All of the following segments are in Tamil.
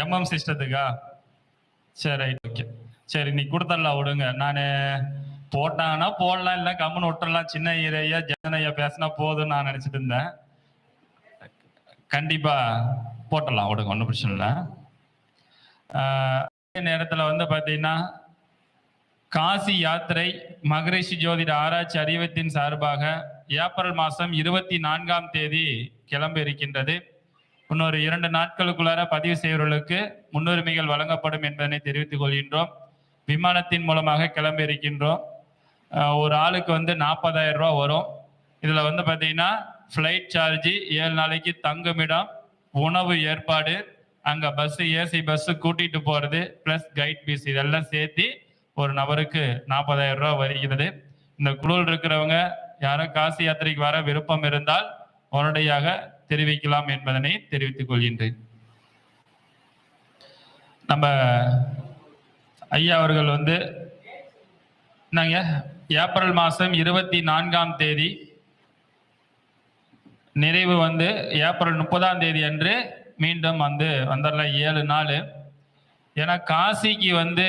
எம்எம் சிஸ்டத்துக்கா? சரி ரைட் ஓகே சரி நீ கொடுத்துடலாம் விடுங்க. நான் போட்டாங்கன்னா போடலாம் இல்லை கம்முன்னு விட்டுறலாம் சின்ன ஐயா ஜெகன் பேசினா போதும்னு நான் நினச்சிட்டு இருந்தேன். கண்டிப்பாக போட்டலாம் விடுங்க ஒன்றும் பிரச்சனை இல்லை. அதே நேரத்தில் வந்து பார்த்தீங்கன்னா காசி யாத்திரை மகரிஷி ஜோதிட ஆராய்ச்சி அறிவத்தின் சார்பாக ஏப்ரல் மாதம் இருபத்தி நான்காம் தேதி கிளம்ப இருக்கின்றது. இன்னொரு இரண்டு நாட்களுக்குள்ளார பதிவு செய்வர்களுக்கு முன்னுரிமைகள் வழங்கப்படும் என்பதனை தெரிவித்துக் கொள்கின்றோம். விமானத்தின் மூலமாக கிளம்பி இருக்கின்றோம். ஒரு ஆளுக்கு வந்து நாற்பதாயிரம் ரூபா வரும். இதில் வந்து பார்த்தீங்கன்னா ஃப்ளைட் சார்ஜு ஏழு நாளைக்கு தங்குமிடம் உணவு ஏற்பாடு அங்கே பஸ்ஸு ஏசி பஸ்ஸு கூட்டிகிட்டு போகிறது ப்ளஸ் கைட் பீஸ் இதெல்லாம் சேர்த்து ஒரு நபருக்கு நாற்பதாயிரம் ரூபா வருகிறது. இந்த குழுவில் இருக்கிறவங்க யாரும் காசி யாத்திரைக்கு வர விருப்பம் இருந்தால் உடனடியாக தெரிவிக்கலாம் என்பதனை தெரிவித்துக் கொள்கின்றேன். நம்ம ஐயா அவர்கள் வந்து நாங்க ஏப்ரல் மாதம் இருபத்தி நான்காம் தேதி நிறைவு வந்து ஏப்ரல் முப்பதாம் தேதி அன்று மீண்டும் வந்து வந்துடலாம் ஏழு நாள். ஏன்னா காசிக்கு வந்து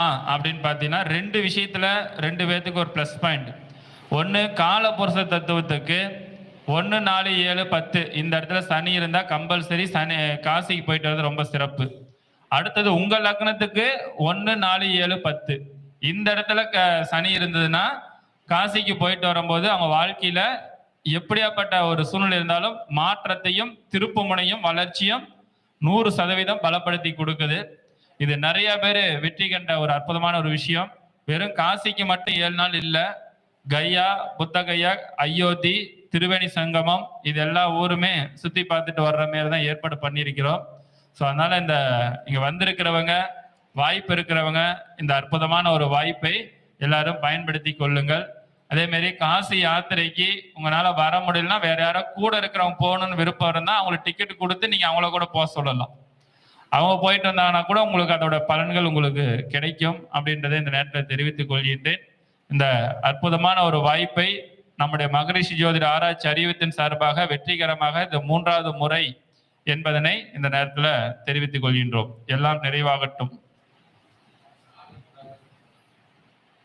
ஆ அப்படின்னு பார்த்தீங்கன்னா ரெண்டு விஷயத்துல ரெண்டு பேர்த்துக்கு ஒரு ப்ளஸ் பாயிண்ட் ஒன்று காலபுருஷ தத்துவத்துக்கு ஒன்று நாலு ஏழு பத்து. இந்த இடத்துல சனி இருந்தால் கம்பல்சரி சனி காசிக்கு போயிட்டு வர்றது ரொம்ப சிறப்பு. அடுத்தது உங்கள் லக்னத்துக்கு ஒன்று நாலு ஏழு பத்து. இந்த இடத்துல க சனி இருந்ததுன்னா காசிக்கு போயிட்டு வரும்போது அவங்க வாழ்க்கையில் எப்படியாப்பட்ட ஒரு சூழ்நிலை இருந்தாலும் மாற்றத்தையும் திருப்புமுனையும் வளர்ச்சியும் நூறு சதவீதம் பலப்படுத்தி கொடுக்குது. இது நிறைய பேர் வெற்றி கண்ட ஒரு அற்புதமான ஒரு விஷயம். வெறும் காசிக்கு மட்டும் ஏழு நாள் இல்லை கையா புத்த கையா அயோத்தி திருவேணி சங்கமம் இது எல்லா ஊருமே சுத்தி பார்த்துட்டு வர்ற மாரி தான் ஏற்பாடு பண்ணியிருக்கிறோம். ஸோ அதனால இந்த இங்க வந்திருக்கிறவங்க வாய்ப்பு இருக்கிறவங்க இந்த அற்புதமான ஒரு வாய்ப்பை எல்லாரும் பயன்படுத்தி கொள்ளுங்கள். அதே மாதிரி காசி யாத்திரைக்கு உங்களால வர முடியலன்னா வேற யாரோ கூட இருக்கிறவங்க போகணும்னு விருப்பம் இருந்தால் அவங்களுக்கு டிக்கெட் கொடுத்து நீங்க அவங்கள கூட போக சொல்லலாம். அவங்க போயிட்டு வந்தாங்கன்னா கூட உங்களுக்கு அதோட பலன்கள் உங்களுக்கு கிடைக்கும் அப்படின்றத இந்த நேரத்தில் தெரிவித்துக் கொள்கின்றேன். இந்த அற்புதமான ஒரு வாய்ப்பை நம்முடைய மகரிஷி ஜோதிட ஆராய்ச்சி அறிவித்தின் சார்பாக வெற்றிகரமாக இந்த மூன்றாவது முறை என்பதனை இந்த நேரத்தில் தெரிவித்துக் கொள்கின்றோம். எல்லாம் நிறைவாகட்டும்.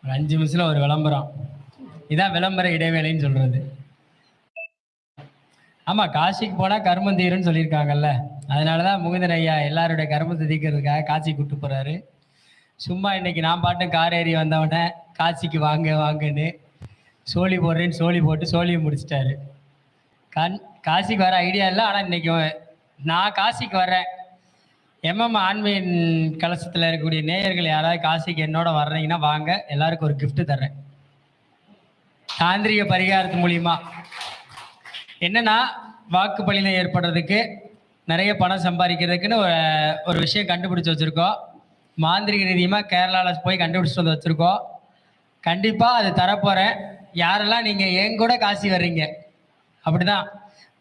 ஒரு அஞ்சு நிமிஷத்துல ஒரு விளம்பரம். இதான் விளம்பர இடைவேளைன்னு சொல்றது. ஆமா காசிக்கு போனா கர்மம் தீரும்னு சொல்லியிருக்காங்கல்ல. அதனாலதான் முகுந்தன் ஐயா எல்லாருடைய கர்மத்தை தீக்கிறதுக்காக காசி கூட்டு போறாரு. சும்மா இன்னைக்கு நான் பாட்டும் கார் ஏறி வந்தவனே காசிக்கு வாங்க வாங்கன்னு சோழி போடுறேன்னு சோழி போட்டு சோழியை முடிச்சிட்டாரு. கண் காசிக்கு வர ஐடியா இல்லை ஆனால் இன்னைக்கு நான் காசிக்கு வர்றேன். எம்எம் ஆன்மீன் கலசத்தில் இருக்கக்கூடிய நேயர்கள் யாராவது காசிக்கு என்னோட வர்றீங்கன்னா வாங்க எல்லாருக்கும் ஒரு கிஃப்ட் தர்றேன். தாந்திரிக பரிகாரத்து மூலியமா. என்னன்னா வாக்கு பலினம் ஏற்படுறதுக்கு நிறைய பணம் சம்பாதிக்கிறதுக்குன்னு ஒரு ஒரு விஷயம் கண்டுபிடிச்சி வச்சுருக்கோம். மாந்திரிக ரீதியமாக கேரளாவில் போய் கண்டுபிடிச்சிட்டு வந்து வச்சுருக்கோம். கண்டிப்பாக அது தரப்போகிறேன் யாரெல்லாம் நீங்கள் என் கூட காசி வர்றீங்க? அப்படிதான்.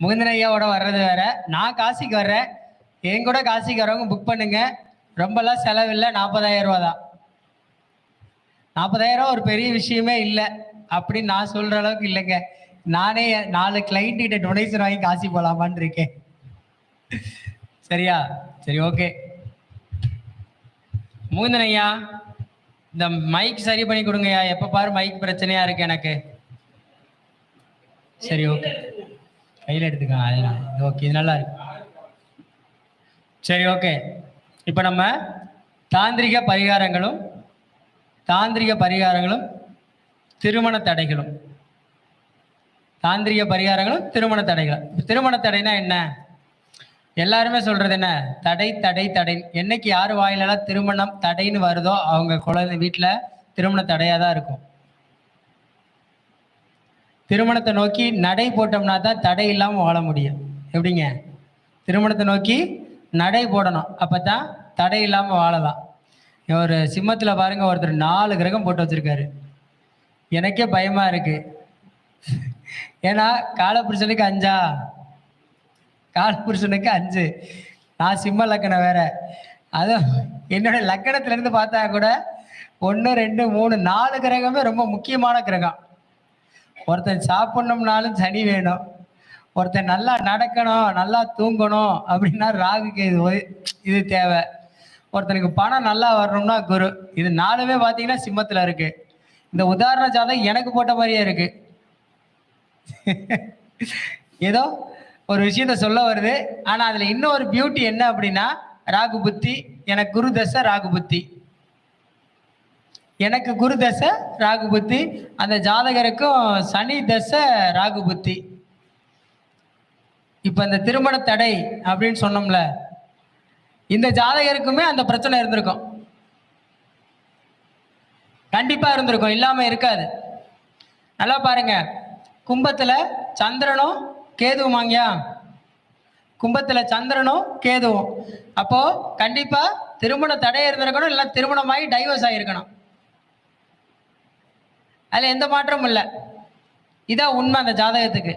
முகுந்தன் ஐயாவோட வர்றது வேற. நான் காசிக்கு வர்றேன். என் கூட காசிக்கு வரவங்க புக் பண்ணுங்க. ரொம்பலாம் செலவில்லை. நாற்பதாயிரம் ரூபா தான். நாற்பதாயிரம் ஒரு பெரிய விஷயமே இல்லை. அப்படின்னு நான் சொல்கிற அளவுக்கு இல்லைங்க. நானே நாலு கிளைண்ட் கிட்ட டொனேஷன் வாங்கி காசி போகலாமான் இருக்கேன். சரியா? சரி ஓகே முகுந்தன் ஐயா இந்த மைக் சரி பண்ணி கொடுங்கய்யா. எப்ப பாரு மைக் பிரச்சனையா இருக்கு எனக்கு. சரி ஓகே கையில் எடுத்துக்கலாம் அதெல்லாம். ஓகே இது நல்லா இருக்கு. சரி ஓகே இப்போ நம்ம தாந்திரிக பரிகாரங்களும் தாந்திரிக பரிகாரங்களும் திருமண தடைகளும். தாந்திரிக பரிகாரங்களும் திருமண தடைகள். திருமண தடைனா என்ன? எல்லாருமே சொல்றது என்ன? தடை தடை தடை. என்னைக்கு யார் வாயிலெல்லாம் திருமணம் தடைன்னு வருதோ அவங்க குழந்தை வீட்டில் திருமண தடையாக தான் இருக்கும். திருமணத்தை நோக்கி நடை போட்டோம்னா தான் தடை இல்லாமல் வாழ முடியும். எப்படிங்க? திருமணத்தை நோக்கி நடை போடணும். அப்போ தான் தடை இல்லாமல் வாழலாம். ஒரு சிம்மத்தில் பாருங்க ஒருத்தர் நாலு கிரகம் போட்டு வச்சிருக்காரு. எனக்கே பயமா இருக்கு. ஏன்னா காலபுருஷனுக்கு அஞ்சா? காலபுருஷனுக்கு அஞ்சு. நான் சிம்ம லக்கணம் வேற. அதுவும் என்னோட லக்கணத்துல இருந்து பார்த்தா கூட ஒன்று ரெண்டு மூணு நாலு கிரகமே ரொம்ப முக்கியமான கிரகம். ஒருத்தன் சாப்பிடணும்னாலும் சனி வேணும். ஒருத்தன் நல்லா நடக்கணும் நல்லா தூங்கணும் அப்படின்னா ராகுக்கு இது இது தேவை. ஒருத்தனுக்கு பணம் நல்லா வரணும்னா குரு. இது நாலுமே பார்த்தீங்கன்னா சிம்மத்தில் இருக்கு. இந்த உதாரண ஜாதகம் எனக்கு போட்ட மாதிரியே இருக்கு. ஏதோ ஒரு விஷயத்த சொல்ல வருது. ஆனா அதுல இன்னொரு பியூட்டி என்ன அப்படின்னா ராகு புத்தி எனக்கு குரு தசை ராகு புத்தி. எனக்கு குரு தசை ராகு புத்தி. அந்த ஜாதகருக்கும் சனி தசை ராகு புத்தி. இப்ப இந்த திருமண தடை அப்படின்னு சொன்னோம்ல இந்த ஜாதகருக்குமே அந்த பிரச்சனை இருந்திருக்கும். கண்டிப்பா இருந்திருக்கும் இல்லாம இருக்காது. நல்லா பாருங்க. கும்பத்துல சந்திரனும் கேதுவும் வாங்கியா? கும்பத்துல சந்திரனும் கேதுவும். அப்போ கண்டிப்பா திருமண தடை இருந்திருக்கணும் இல்லை திருமணமாகி டைவர்ஸ் ஆகிருக்கணும் அதுல எந்த மாற்றமும் இல்லை. இதான் உண்மை அந்த ஜாதகத்துக்கு.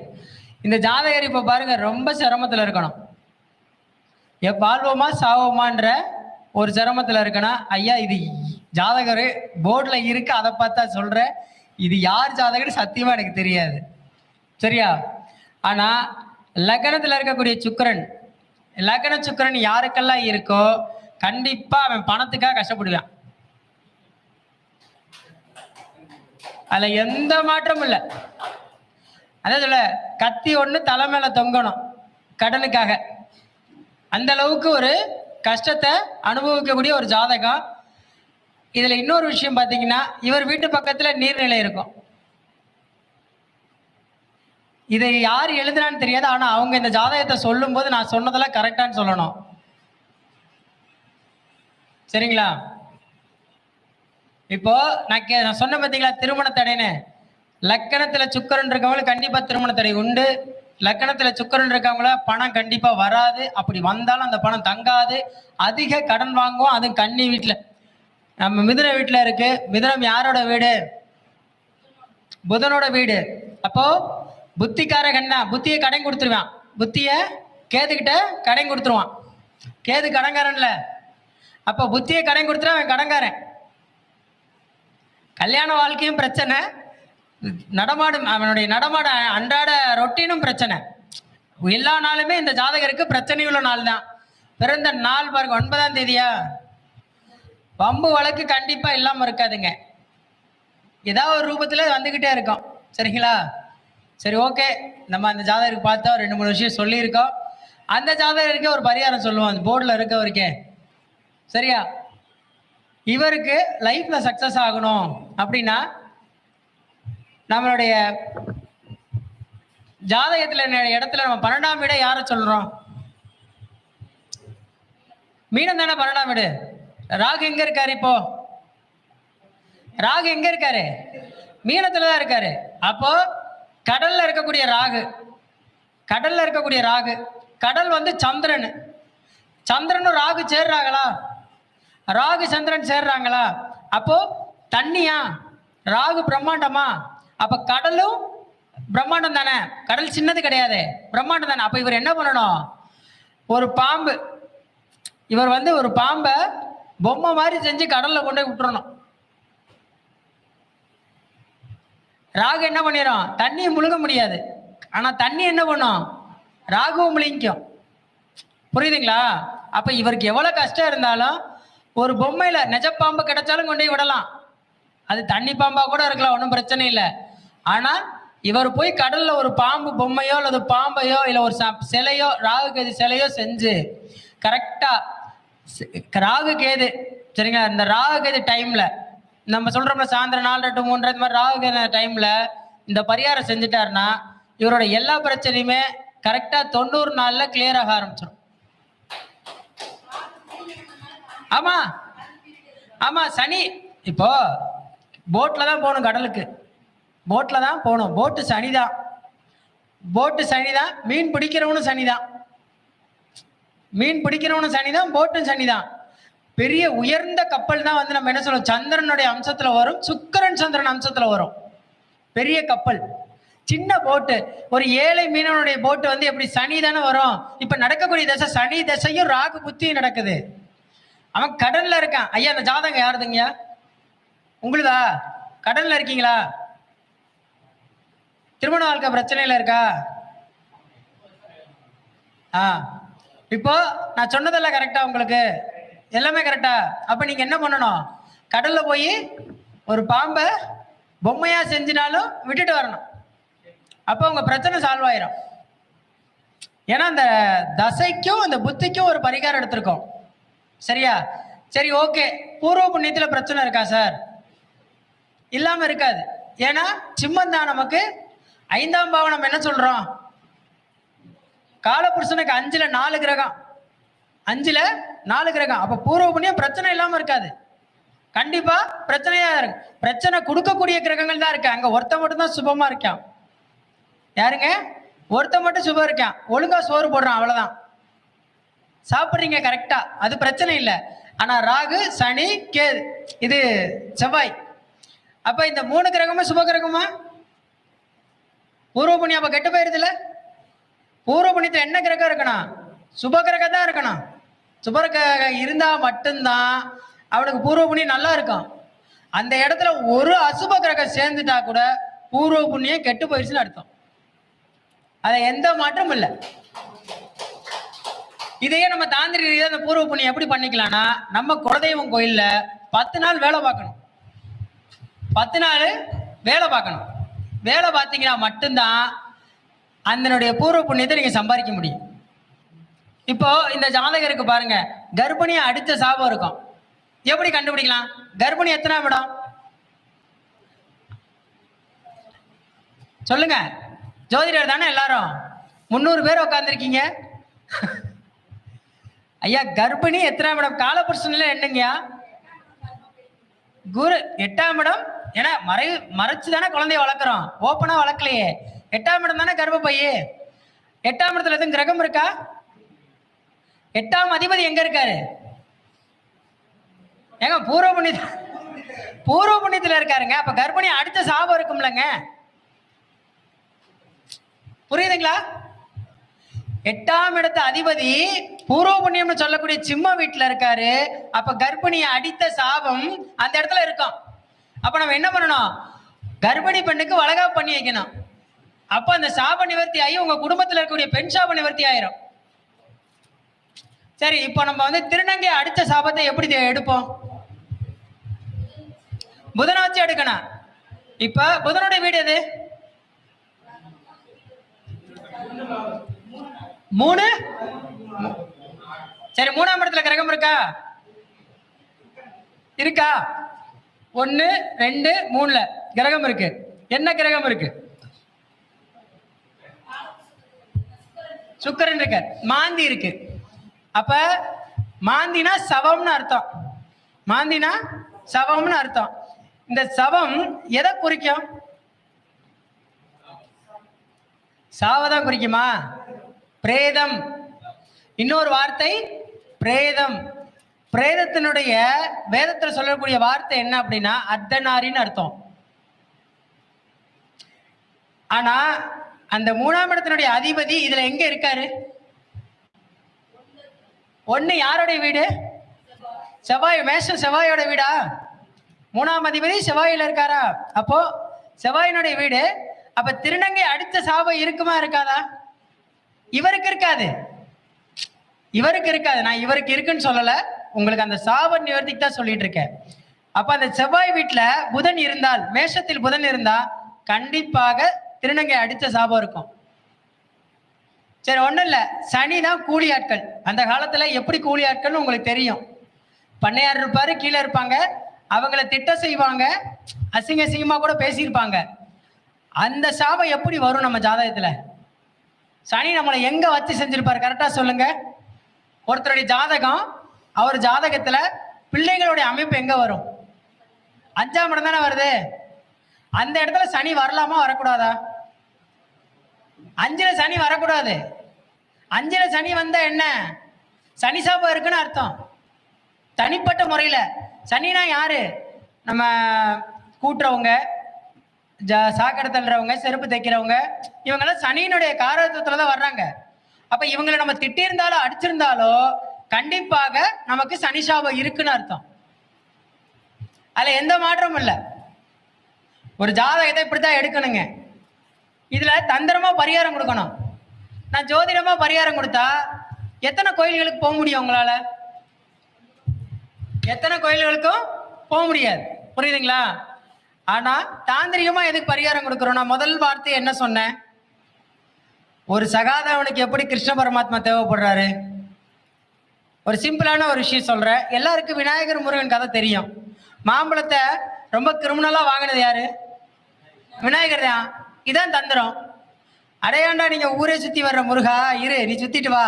இந்த ஜாதகர் இப்ப பாருங்க ரொம்ப சிரமத்துல இருக்கணும். எப் வாழ்வோமா சாவோமான்ற ஒரு சிரமத்துல இருக்கணும் ஐயா இது ஜாதகர் போர்டில் இருக்கு அதை பார்த்தா சொல்கிறேன் இது யார் ஜாதகர்னு சத்தியமா எனக்கு தெரியாது. சரியா? ஆனா லக்னத்துல இருக்கக்கூடிய சுக்கிரன் லக்ன சுக்கிரன் யாருக்கெல்லாம் இருக்கோ கண்டிப்பா அவன் பணத்துக்காக கஷ்டப்படுவான். அதுல எந்த மாற்றமும் இல்லை. அதான் சொல்ல கத்தி ஒண்ணு தலை மேலே தொங்கணும் கடனுக்காக. அந்த அளவுக்கு ஒரு கஷ்டத்தை அனுபவிக்கக்கூடிய ஒரு ஜாதகம். இதுல இன்னொரு விஷயம் பாத்தீங்கன்னா இவர் வீட்டு பக்கத்துல நீர்நிலை இருக்கும். இதை யார் எழுதுனான்னு தெரியாது ஆனா அவங்க இந்த ஜாதகத்தை சொல்லும்போது நான் சொன்னதெல்லாம் கரெக்டான்னு சொல்லணும். சரிங்களா? இப்போ நான் கே நான் சொன்ன பார்த்தீங்களா திருமண தடைன்னு. லக்கணத்துல சுக்கரன் இருக்கவங்களுக்கு கண்டிப்பா திருமண தடை உண்டு. லக்கணத்துல சுக்கரன் இருக்கவங்கள பணம் கண்டிப்பா வராது. அப்படி வந்தாலும் அந்த பணம் தங்காது. அதிக கடன் வாங்குவோம் அதுவும் கன்னி வீட்டுல நம்ம மிதுன வீட்டுல இருக்கு. மிதுனம் யாரோட வீடு? புதனோட வீடு. அப்போ புத்திக்கார கண்ணா புத்தியை கடன் கொடுத்துருவான். புத்தியை கேதுகிட்ட கடன் கொடுத்துருவான். கேது கடன்காரன்ல. அப்போ புத்தியை கடன் கொடுத்துருவான் அவன் கடன்காரன். கல்யாண வாழ்க்கையும் பிரச்சனை. நடமாடும் அவனுடைய நடமாட அன்றாட ரொட்டீனும் பிரச்சனை. எல்லா நாளுமே இந்த ஜாதகருக்கு பிரச்சனை உள்ள நாள் தான் பிறந்த நாள் பாருங்க ஒன்பதாம் தேதியா? வம்பு வழக்கு கண்டிப்பாக இல்லாமல் இருக்காதுங்க. ஏதாவது ஒரு ரூபத்தில் வந்துக்கிட்டே இருக்கும். சரிங்களா? சரி ஓகே நம்ம அந்த ஜாதகருக்கு பார்த்தா ஒரு ரெண்டு மூணு விஷயம் சொல்லியிருக்கோம். அந்த ஜாதகருக்கே ஒரு பரிகாரம் சொல்லுவோம். அந்த போர்டில் இருக்கவருக்கே. சரியா? இவருக்கு லைஃப்பில் சக்சஸ் ஆகணும் அப்படின்னா நம்மளுடைய ஜாதகத்தில் இடத்துல நம்ம பன்னெண்டாம் வீடை யாரை சொல்கிறோம் மீனம் தானே பன்னெண்டாம் வீடு? ராகு எங்கே இருக்காரு இப்போ? ராகு எங்கே இருக்காரு? மீனத்தில் தான் இருக்காரு. அப்போது கடல்ல இருக்கக்கூடிய ராகு. கடல்ல இருக்கக்கூடிய ராகு. கடல் வந்து சந்திரன். சந்திரனும் ராகு சேர்றாங்களா? ராகு சந்திரன் சேர்றாங்களா? அப்போ தண்ணியா? ராகு பிரம்மாண்டமா? அப்ப கடலும் பிரம்மாண்டம் தானே? கடல் சின்னது கிடையாது. பிரம்மாண்டம் தானே. அப்ப இவர் என்ன பண்ணணும்? ஒரு பாம்பு. இவர் வந்து ஒரு பாம்பை பொம்மை மாதிரி செஞ்சு கடல்ல கொண்டு போய் விட்டுறணும். ராகு என்ன பண்ணிடும் தண்ணியை முழுக முடியாது. ஆனால் தண்ணி என்ன பண்ணும்? ராகுவும் முழுங்கிக்கும். புரியுதுங்களா? அப்போ இவருக்கு எவ்வளோ கஷ்டம் இருந்தாலும் ஒரு பொம்மையில் நெஜ பாம்பு கிடைச்சாலும் கொண்டு போய் விடலாம். அது தண்ணி பாம்பாக கூட இருக்கலாம் ஒன்றும் பிரச்சனை இல்லை. ஆனால் இவர் போய் கடலில் ஒரு பாம்பு பொம்மையோ அல்லது பாம்பையோ இல்லை ஒரு ச- சிலையோ ராகு கேது சிலையோ செஞ்சு கரெக்டாக ராகு கேது சரிங்களா? இந்த ராகு கேது டைமில் நம்ம சொல்றோம்ல சாயந்தரம் நாலு டு மூன்றரை இந்த மாதிரி ராகு டைம்ல இந்த பரிகாரம் செஞ்சுட்டாருன்னா இவரோட எல்லா பிரச்சனையுமே கரெக்டா தொண்ணூறு நாள்ல கிளியர் ஆக ஆரம்பிச்சிடும் ஆமா. ஆமா சனி. இப்போ போட்ல தான் போகணும் கடலுக்கு. போட்ல தான் போகணும். போட்டு சனி தான் போட்டு சனி தான் மீன் பிடிக்கிறவனும் சனி தான் மீன் பிடிக்கிறவனும் சனி தான் போட்டும் சனி தான் பெரிய உயர்ந்த கப்பல் தான் வந்து நம்ம என்ன சொல்லுவோம் சந்திரனுடைய அம்சத்துல வரும் சுக்கிரன் சந்திரன் அம்சத்துல வரும். பெரிய கப்பல். சின்ன போட்டு ஒரு ஏழை மீனவனுடைய போட்டு வந்து எப்படி சனி தானே வரும்? இப்ப நடக்கக்கூடிய தசை சனி தசையும் ராகு புத்தியும் நடக்குது. அவன் கடல்ல இருக்கான். ஐயா அந்த ஜாதகம் யாருதுங்க? உங்களுதா? கடல்ல இருக்கீங்களா? திருமண வாழ்க்கை பிரச்சனையில இருக்கா? ஆ. இப்போ நான் சொன்னதெல்லாம் கரெக்டா உங்களுக்கு? எல்லாமே கரெக்டா அப்ப நீங்க என்ன பண்ணணும்? கடல்ல போய் ஒரு பாம்பை பொம்மையா செஞ்சினாலும் விட்டுட்டு வரணும். அப்போ உங்க பிரச்சனை சால்வ் ஆயிரும். ஏன்னா அந்த தசைக்கும் அந்த புத்திக்கும் ஒரு பரிகாரம் எடுத்திருக்கோம். சரியா? சரி ஓகே பூர்வ புண்ணியத்துல பிரச்சனை இருக்கா சார் இல்லாம இருக்காது. ஏன்னா சிம்மம் தான் நமக்கு ஐந்தாம் பாவம் நம்ம என்ன சொல்றோம்? காலபுருஷனுக்கு அஞ்சுல நாலு கிரகம். அஞ்சுல நாலு கிரகம். அப்ப பூர்வ புண்ணியம் பிரச்சனை இல்லாம இருக்காது. கண்டிப்பா பிரச்சனையா இருக்கு. பிரச்சனை கொடுக்கக்கூடிய கிரகங்கள் தான் இருக்கு. அங்க ஒருத்த மட்டும் தான் சுபமா இருக்கான். யாருங்க? ஒருத்த மட்டும் சுபம் இருக்கான். ஒழுங்கா சோறு போடுறான் அவ்வளவுதான். சாப்பிட்றீங்க கரெக்டா அது பிரச்சனை இல்லை. ஆனா ராகு சனி கேது இது செவ்வாய். அப்ப இந்த மூணு கிரகமும் சுப கிரகமா? பூர்வ புண்ணியம் அப்ப கெட்டு போயிருதுல பூர்வ புண்ணியத்துல என்ன கிரகம் இருக்கணும்? சுப கிரகம் தான் இருக்கணும். சுப கிரகம் மட்டும்தான் அவனுக்கு பூர்வ புண்ணியம் நல்லா இருக்கும். அந்த இடத்துல ஒரு அசுப கிரகம் சேர்ந்துட்டா கூட பூர்வ புண்ணியம் கெட்டு போயிடுச்சுன்னு அர்த்தம். அது எந்த மாற்றமும் இல்லை. இதையே நம்ம தாந்திரிக ரீதியாக அந்த பூர்வ புண்ணியம் எப்படி பண்ணிக்கலாம்னா நம்ம குலதெய்வம் கோயிலில் பத்து நாள் வேலை பார்க்கணும். பத்து நாள் வேலை பார்க்கணும். வேலை பார்த்தீங்கன்னா மட்டும்தான் அதனுடைய பூர்வ புண்ணியத்தை நீங்கள் சம்பாதிக்க முடியும். இப்போ இந்த ஜாதகருக்கு பாருங்க. கர்ப்பிணியை அடித்த சாபம் இருக்கும். எப்படி கண்டுபிடிக்கலாம்? கர்ப்பிணி எத்தனாம் இடம்? சொல்லுங்க. ஜோதிடர் தானே எல்லாரும்? முந்நூறு பேர் உட்காந்துருக்கீங்க ஐயா கர்ப்பிணி எத்தனாம் இடம்? காலபுருஷன்ல என்னங்கய்யா? குரு எட்டாம் இடம்? ஏன்னா மறை மறைச்சு தானே குழந்தைய வளர்க்குறோம். ஓப்பனா வளர்க்கலையே. எட்டாம் இடம் தானே கர்ப்பப்பையே. எட்டாம் இடத்துல எதுவும் கிரகம் இருக்கா? எட்டாம் அதிபதி எங்க இருக்காரு? ஏங்க பூர்வ புண்ணியத்துல பூர்வ புண்ணியத்துல இருக்காருங்க. அப்ப கர்ப்பிணி அடுத்த சாபம் இருக்கும்லங்க. புரியுதுங்களா? எட்டாம் இடத்த அதிபதி பூர்வ புண்ணியம்னு சொல்லக்கூடிய சிம்ம வீட்டுல இருக்காரு. அப்ப கர்ப்பிணியை அடித்த சாபம் அந்த இடத்துல இருக்கும். அப்ப நம்ம என்ன பண்ணணும்? கர்ப்பிணி பெண்ணுக்கு வளகா பண்ணி வைக்கணும். அப்ப அந்த சாப நிவர்த்தி ஆகி உங்க குடும்பத்துல இருக்கக்கூடிய பெண் சாப நிவர்த்தி ஆயிரும். சரி இப்போ நம்ம வந்து திருநங்கை அடித்த சாபத்தை எப்படி எடுப்போம்? புதனை வச்சு எடுக்கணும். இப்ப புதனுடைய வீடு எது? மூணு? சரி மூணாம் இடத்துல கிரகம் இருக்கா? இருக்கா? ஒன்னு ரெண்டு மூணுல கிரகம் இருக்கு. என்ன கிரகம் இருக்கு? சுக்கரன் இருக்கு மாந்தி இருக்கு. அப்ப மாந்தினா சவம்னு அர்த்தம். மாந்தினா சவம்னு அர்த்தம். இந்த சவம் எதை குறிக்கும்? சாவதான் குறிக்குமா? பிரேதம். இன்னொரு வார்த்தை பிரேதம். பிரேதத்தினுடைய வேதத்தில் சொல்லக்கூடிய வார்த்தை என்ன அப்படின்னா அர்த்தநாரின்னு அர்த்தம். ஆனா அந்த மூணாம் இடத்தினுடைய அதிபதி இதுல எங்க இருக்காரு? ஒன்று யாருடைய வீடு? செவ்வாய் மேஷம் செவ்வாயோட வீடா? மூணாம் அதிபதி செவ்வாயில இருக்காரா? அப்போ செவ்வாயினுடைய வீடு. அப்ப திருநங்கை அடித்த சாபம் இருக்குமா இருக்காதா? இவருக்கு இருக்காது. இவருக்கு இருக்காது. நான் இவருக்கு இருக்குன்னு சொல்லல. உங்களுக்கு அந்த சாப நிவர்த்திக்கு தான் சொல்லிட்டு இருக்கேன். அப்ப அந்த செவ்வாய் வீட்டுல புதன் இருந்தால் மேஷத்தில் புதன் இருந்தா கண்டிப்பாக திருநங்கை அடித்த சாபம் இருக்கும். சரி ஒன்றும் இல்லை. சனி தான் கூலி ஆட்கள் அந்த காலத்தில் எப்படி கூலி ஆட்கள்னு உங்களுக்கு தெரியும். பண்ணையார் இருப்பார் கீழே இருப்பாங்க. அவங்கள திட்டம் செய்வாங்க. அசிங்க அசிங்கமாக கூட பேசியிருப்பாங்க. அந்த சாபம் எப்படி வரும் நம்ம ஜாதகத்தில்? சனி நம்மளை எங்கே வச்சு செஞ்சுருப்பார்? கரெக்டாக சொல்லுங்க. ஒருத்தருடைய ஜாதகம் அவர் ஜாதகத்தில் பிள்ளைகளுடைய அமைப்பு எங்கே வரும்? அஞ்சாம் இடம் தானே வருது. அந்த இடத்துல சனி வரலாமா வரக்கூடாதா? அஞ்சுல சனி வரக்கூடாது. அஞ்சுல சனி வந்தா என்ன? சனி சாபம் இருக்குன்னு அர்த்தம். தனிப்பட்ட முறையில். சனினா யாரு? நம்ம கூட்டுறவங்க ஜ சாக்கடை தள்ளுறவங்க செருப்பு தைக்கிறவங்க இவங்கெல்லாம் சனியினுடைய காரத்துவத்தில் தான் வர்றாங்க. அப்போ இவங்களை நம்ம திட்டியிருந்தாலோ அடிச்சிருந்தாலோ கண்டிப்பாக நமக்கு சனி சாபம் இருக்குன்னு அர்த்தம். அதில் எந்த மாற்றமும் இல்லை. ஒரு ஜாதகத்தை இப்படித்தான் எடுக்கணுங்க. இதுல தந்திரமா பரிகாரம் கொடுக்கணும். நான் ஜோதிடமா பரிகாரம் கொடுத்தா எத்தனை கோயில்களுக்கு போக முடியும் உங்களால எத்தனை கோயில்களுக்கும் போக முடியாது. புரியுதுங்களா? ஆனா தாந்திரிகமா எதுக்கு பரிகாரம் கொடுக்குறோம்? நான் முதல் வார்த்தை என்ன சொன்னேன்? ஒரு சகாதவனுக்கு எப்படி கிருஷ்ண பரமாத்மா தேவைப்படுறாரு? ஒரு சிம்பிளான ஒரு விஷயம் சொல்றேன். எல்லாருக்கும் விநாயகர் முருகன் கதை தெரியும். மாம்பழத்தை ரொம்ப கிரிமினலா வாங்கினது யாரு? விநாயகர் தான். இதான் தந்திரம். அடையாண்டா நீங்க ஊரே சுத்தி வர்ற முருகா இரு நீ சுத்திட்டு வா.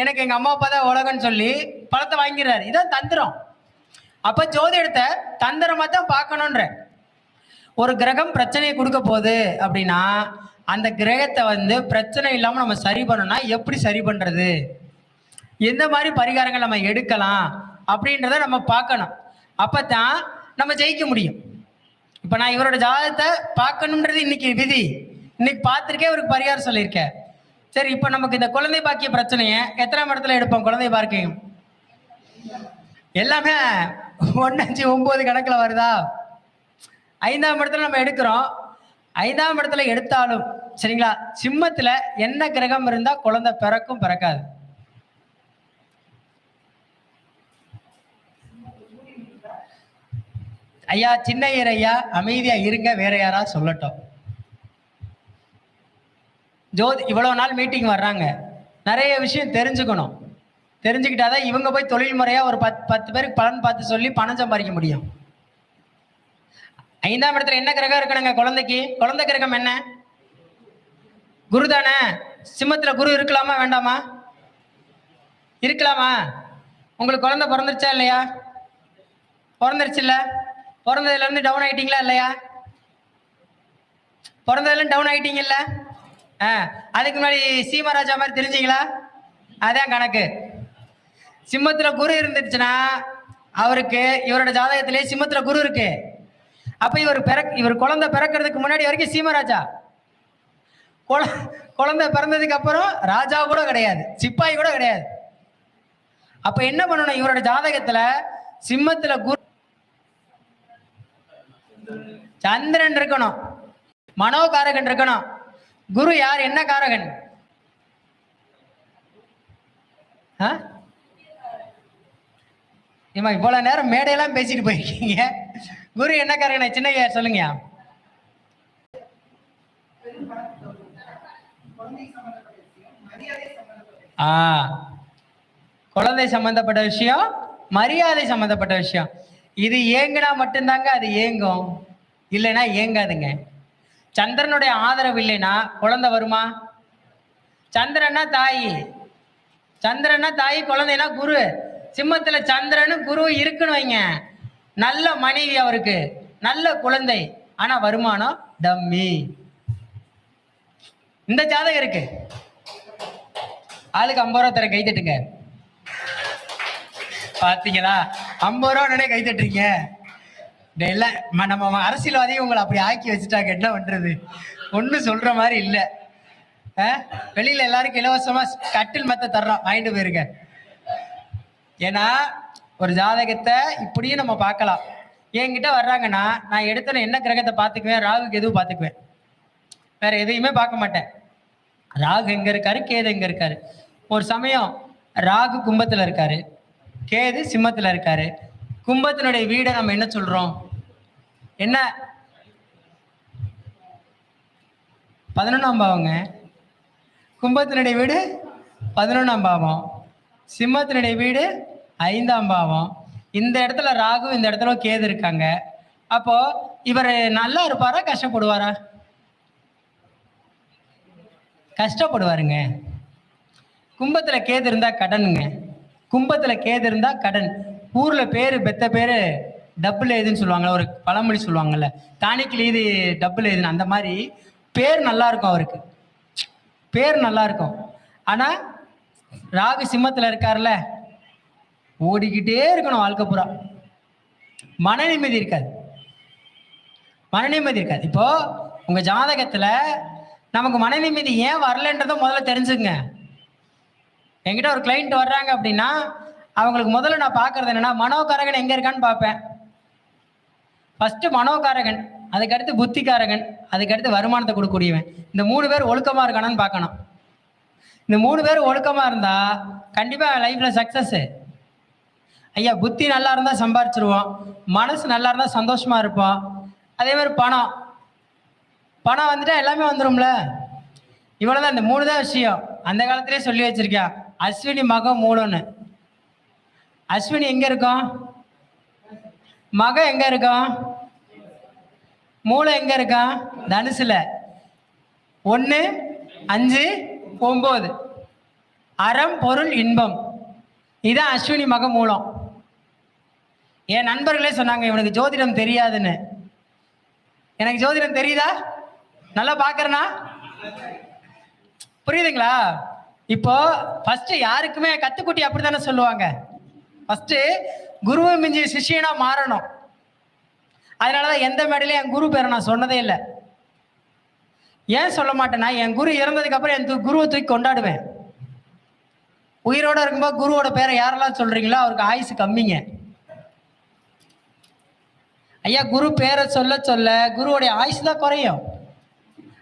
எனக்கு எங்க அம்மா அப்பா தான் உலகம்னு சொல்லி பழத்தை வாங்கிடுறாரு. இதான் தந்திரம். அப்ப ஜோதிடத்தை தந்திரமா தான் பார்க்கணுன்ற ஒரு கிரகம் பிரச்சனையை கொடுக்க போகுது அப்படின்னா அந்த கிரகத்தை வந்து பிரச்சனை இல்லாம நம்ம சரி பண்ணணும்னா எப்படி சரி பண்றது? எந்த மாதிரி பரிகாரங்கள் நம்ம எடுக்கலாம் அப்படின்றத நம்ம பார்க்கணும். அப்பதான் நம்ம ஜெயிக்க முடியும். இப்போ நான் இவரோட ஜாதகத்தை பார்க்கணுன்றது இன்னைக்கு விதி. இன்னைக்கு பார்த்துருக்கே இவருக்கு பரிகாரம் சொல்லியிருக்கேன். சரி இப்போ நமக்கு இந்த குழந்தை பாக்கிய பிரச்சனையை எத்தனாம் இடத்துல எடுப்போம் குழந்தை பார்க்கையும்? எல்லாமே ஒன்று அஞ்சு ஒம்பது கணக்கில் வருதா? ஐந்தாம் இடத்துல நம்ம எடுக்கிறோம். ஐந்தாம் இடத்துல எடுத்தாலும் சரிங்களா? சிம்மத்தில் என்ன கிரகம் இருந்தால் குழந்தை பிறக்கும் பிறக்காது. ஐயா சின்னையர் ஐயா அமைதியா இருங்க வேற யாரா சொல்லட்டும். ஜோதி இவ்வளவு நாள் மீட்டிங் வர்றாங்க. நிறைய விஷயம் தெரிஞ்சுக்கணும். தெரிஞ்சுக்கிட்டாதான் இவங்க போய் தொழில் முறையாக ஒரு பத்து பத்து பேருக்கு பலன் பார்த்து சொல்லி பணம் சம்பாதிக்க முடியும். ஐந்தாம் இடத்துல என்ன கிரகம் இருக்கணுங்க? குழந்தைக்கு? குழந்தை கிரகம் என்ன? குரு தானே? சிம்மத்துல குரு இருக்கலாமா வேண்டாமா? இருக்கலாமா? உங்களுக்கு குழந்தை பிறந்துருச்சா இல்லையா? பிறந்துருச்சுல்ல? பிறந்ததுல இருந்து டவுன் ஆயிட்டீங்களா இல்லையா? பிறந்ததுல இருந்து டவுன் ஆயிட்டீங்கல்ல ஆ அதுக்கு முன்னாடி சீமராஜா மாதிரி தெரிஞ்சீங்களா? அதான் கணக்கு. சிம்மத்துல குரு இருந்துச்சுன்னா அவருக்கு இவரோட ஜாதகத்திலே சிம்மத்துல குரு இருக்கு. அப்ப இவர் பிறக் இவர் குழந்தை பிறக்கிறதுக்கு முன்னாடி வரைக்கும் சீமராஜா. குழந்தை பிறந்ததுக்கு அப்புறம் ராஜா கூட கிடையாது சிப்பாய் கூட கிடையாது. அப்ப என்ன பண்ணணும்? இவரோட ஜாதகத்துல சிம்மத்துல குரு சந்திரன் இருக்கணும். மனோகாரகன் இருக்கணும். குரு யார்? என்ன காரகன்? ஆ? இவ்வளவு நேரம் மேடையெல்லாம் பேசிட்டு போயிருக்கீங்க. குரு என்ன காரகன்? சின்ன சொல்லுங்க ஆ. குழந்தை சம்பந்தப்பட்ட விஷயம் மரியாதை சம்பந்தப்பட்ட விஷயம். இது ஏங்குனா மட்டும்தாங்க அது ஏங்கும். இல்லைன்னா ஏங்காதுங்க. சந்திரனுடைய ஆதரவு இல்லைன்னா குழந்தை வருமா? சந்திரன்னா தாய். சந்திரன்னா தாய் குழந்தைனா குரு. சிம்மத்துல சந்திரனும் குரு இருக்குன்னு வைங்க. நல்ல மனைவி அவருக்கு. நல்ல குழந்தை. ஆனா வருமானம் டம்மி. இந்த ஜாதகம் இருக்கு. ஆளுக்கு ஐம்பது ரூபா தர கை தட்டுங்க. பாத்தீங்களா? ஐம்பது ரூபா உடனே கை தட்டுறீங்க. இல்லை ம- நம்ம அரசியல்வாதி உங்களை அப்படி ஆக்கி வச்சுட்டாங்க. என்ன பண்றது? ஒன்றும் சொல்ற மாதிரி இல்லை. வெளியில எல்லாருக்கும் இலவசமா கட்டில் மத்த தர்றோம். வாங்கிட்டு போயிருங்க. ஏன்னா ஒரு ஜாதகத்தை இப்படியும் நம்ம பார்க்கலாம். என்கிட்ட வர்றாங்கன்னா நான் எடுத்தன என்ன கிரகத்தை பார்த்துக்குவேன்? ராகுக்கு எதுவும் பார்த்துக்குவேன். வேற எதையுமே பார்க்க மாட்டேன். ராகு எங்க இருக்காரு? கேது எங்க இருக்காரு? ஒரு சமயம் ராகு கும்பத்துல இருக்காரு. கேது சிம்மத்துல இருக்காரு. கும்பத்தினுடைய வீடை நம்ம என்ன சொல்றோம்? என்ன? பதினொன்றாம் பாவங்க. கும்பத்தினுடைய வீடு பதினொன்றாம் பாவம். சிம்மத்தினுடைய வீடு ஐந்தாம் பாவம். இந்த இடத்துல ராகு இந்த இடத்துல கேது இருக்காங்க. அப்போ இவர் நல்லா இருப்பாரா கஷ்டப்படுவாரா? கஷ்டப்படுவாருங்க. கும்பத்தில் கேது இருந்தால் கடனுங்க. கும்பத்தில் கேது இருந்தால் கடன். ஊர்ல பேரு பெத்த பேரு டபுள் ஏதுன்னு சொல்லுவாங்கல்ல ஒரு பழமொழி சொல்லுவாங்கல்ல. தானிக்கில் இது டபுள் ஏதுன்னு அந்த மாதிரி பேர் நல்லா இருக்கும் அவருக்கு. பேர் நல்லா இருக்கும். ஆனா ராகு சிம்மத்துல இருக்கார்ல ஓடிக்கிட்டே இருக்கணும் வாழ்க்கை பூரா. மன நிம்மதி இருக்காது. மன நிம்மதி இருக்காது. இப்போ உங்க ஜாதகத்துல நமக்கு மன நிம்மதி ஏன் வரலன்றதை முதல்ல தெரிஞ்சுங்க என்கிட்ட ஒரு கிளைண்ட் வர்றாங்க அப்படின்னா அவங்களுக்கு முதல்ல நான் பார்க்கறது என்னன்னா மனோகாரகன் எங்க இருக்கான்னு பார்ப்பேன். ஃபர்ஸ்ட் மனோகாரகன் அதுக்கடுத்து புத்திகாரகன் அதுக்கடுத்து வருமானத்தை கொடுக்கக்கூடியவன். இந்த மூணு பேர் ஒழுக்கமா இருக்கானான்னு பார்க்கணும். இந்த மூணு பேர் ஒழுக்கமா இருந்தா கண்டிப்பா லைஃப்ல சக்சஸ் ஐயா புத்தி நல்லா இருந்தா சம்பாரிச்சிருவோம். மனசு நல்லா இருந்தா சந்தோஷமா இருப்போம். அதே மாதிரி பணம். பணம் வந்துட்டா எல்லாமே வந்துரும்ல. இவ்வளவுதான் இந்த மூணு தான் விஷயம். அந்த காலத்திலே சொல்லி வச்சிருக்கியா அஸ்வினி மகம் மூணுன்னு. அஸ்வினி எங்க இருக்கும் மகம் எங்க இருக்கும் மூளை எங்க இருக்கான் தனுசுல. ஒன்று அஞ்சு ஒம்பது. அறம் பொருள் இன்பம். இதான் அஸ்வினி மக மூலம். என் நண்பர்களே சொன்னாங்க இவனுக்கு ஜோதிடம் தெரியாதுன்னு. எனக்கு ஜோதிடம் தெரியுதா? நல்லா பார்க்கறனா புரியுதுங்களா? இப்போ ஃபர்ஸ்ட் யாருக்குமே கத்துக்குட்டி அப்படித்தானே சொல்லுவாங்க. ஃபர்ஸ்ட் குருவை மிஞ்சி சிஷியனா மாறணும். அதனாலதான் எந்த மேடையிலும் என் குரு பேரை நான் சொன்னதே இல்லை. ஏன் சொல்ல மாட்டேன்னா என் குரு இறந்ததுக்கு அப்புறம் என் குருவை தூக்கி கொண்டாடுவேன். உயிரோட இருக்கும்போது குருவோட பேரை யாரெல்லாம் சொல்றீங்களோ அவருக்கு ஆயுசு கம்மிங்க. ஐயா குரு பேரை சொல்ல சொல்ல குருவோடைய ஆயுசு தான் குறையும்.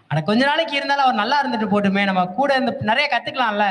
ஆனால் கொஞ்ச நாளைக்கு இருந்தாலும் அவர் நல்லா இருந்துட்டு போட்டுமே நம்ம கூட இருந்து நிறைய கத்துக்கலாம்ல.